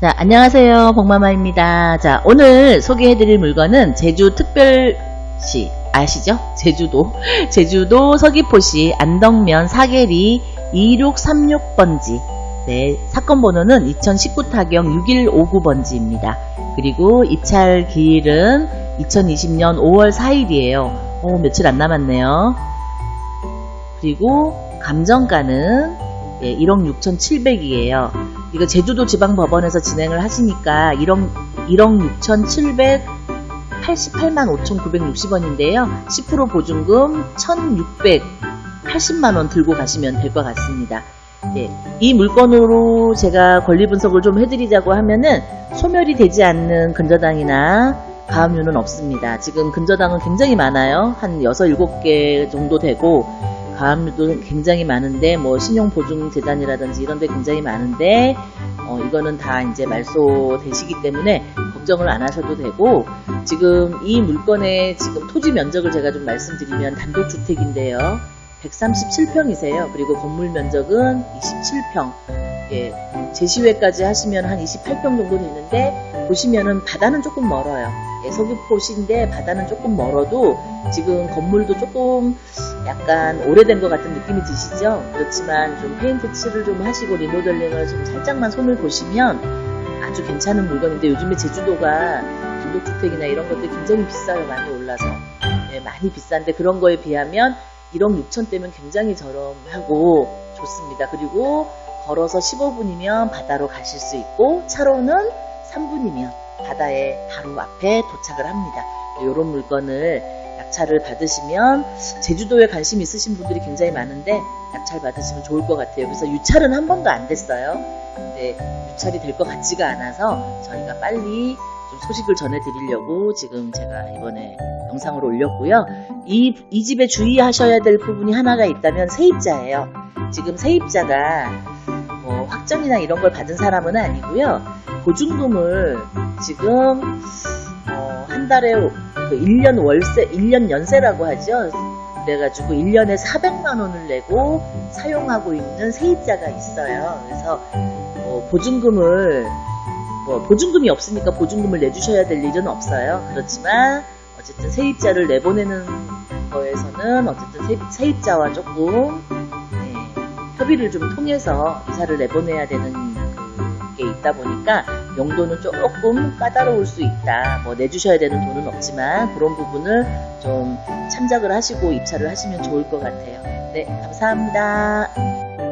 자, 안녕하세요. 복마마입니다. 자, 오늘 소개해드릴 물건은 제주 특별시, 아시죠? 제주도. 제주도 서귀포시 안덕면 사계리 2636번지. 네, 사건 번호는 2019 타경 6159번지입니다. 그리고 입찰 기일은 2020년 5월 4일이에요. 오, 며칠 안 남았네요. 그리고 감정가는 예, 1억 6,700이에요. 이거 제주도 지방법원에서 진행을 하시니까 1억, 1억 6,788만 5,960원인데요. 10% 보증금 1,680만 원 들고 가시면 될 것 같습니다. 예, 이 물건으로 제가 권리 분석을 좀 해드리자고 하면은 소멸이 되지 않는 근저당이나 가압류는 없습니다. 지금 근저당은 굉장히 많아요. 한 6, 7개 정도 되고 가압류도 굉장히 많은데 뭐 신용보증재단이라든지 이런 데 굉장히 많은데 어, 이거는 다 이제 말소 되시기 때문에 걱정을 안 하셔도 되고 지금 이 물건의 지금 토지 면적을 제가 좀 말씀드리면 단독주택인데요. 137평이세요. 그리고 건물 면적은 27평. 예, 제시회까지 하시면 한 28평 정도 되는데 보시면은 바다는 조금 멀어요. 예, 서귀포시인데 바다는 조금 멀어도 지금 건물도 조금 약간 오래된 것 같은 느낌이 드시죠? 그렇지만 좀 페인트 칠을 좀 하시고 리모델링을 좀 살짝만 손을 보시면 아주 괜찮은 물건인데 요즘에 제주도가 단독주택이나 이런 것들 굉장히 비싸요. 많이 올라서. 예, 많이 비싼데 그런 거에 비하면 1억 6천 대면 굉장히 저렴하고 좋습니다. 그리고 걸어서 15분이면 바다로 가실 수 있고 차로는 3분이면 바다에 바로 앞에 도착을 합니다. 이런 물건을 약찰을 받으시면 제주도에 관심 있으신 분들이 굉장히 많은데 약찰 받으시면 좋을 것 같아요. 그래서 유찰은 한 번도 안 됐어요. 근데 유찰이 될 것 같지가 않아서 저희가 빨리 좀 소식을 전해드리려고 지금 제가 이번에 영상을 올렸고요. 이, 이 집에 주의하셔야 될 부분이 하나가 있다면 세입자예요. 지금 세입자가 뭐 확정이나 이런 걸 받은 사람은 아니고요. 보증금을 지금 어, 한 달에 그 1년 월세, 1년 연세라고 하죠. 그래가지고 1년에 400만 원을 내고 사용하고 있는 세입자가 있어요. 그래서 뭐 보증금을 뭐 보증금이 없으니까 보증금을 내주셔야 될 일은 없어요. 그렇지만 어쨌든 세입자를 내보내는 거에서는 어쨌든 세입, 세입자와 조금 네, 협의를 좀 통해서 이사를 내보내야 되는 게 있다 보니까 용도는 조금 까다로울 수 있다. 뭐 내주셔야 되는 돈은 없지만 그런 부분을 좀 참작을 하시고 입찰을 하시면 좋을 것 같아요. 네, 감사합니다.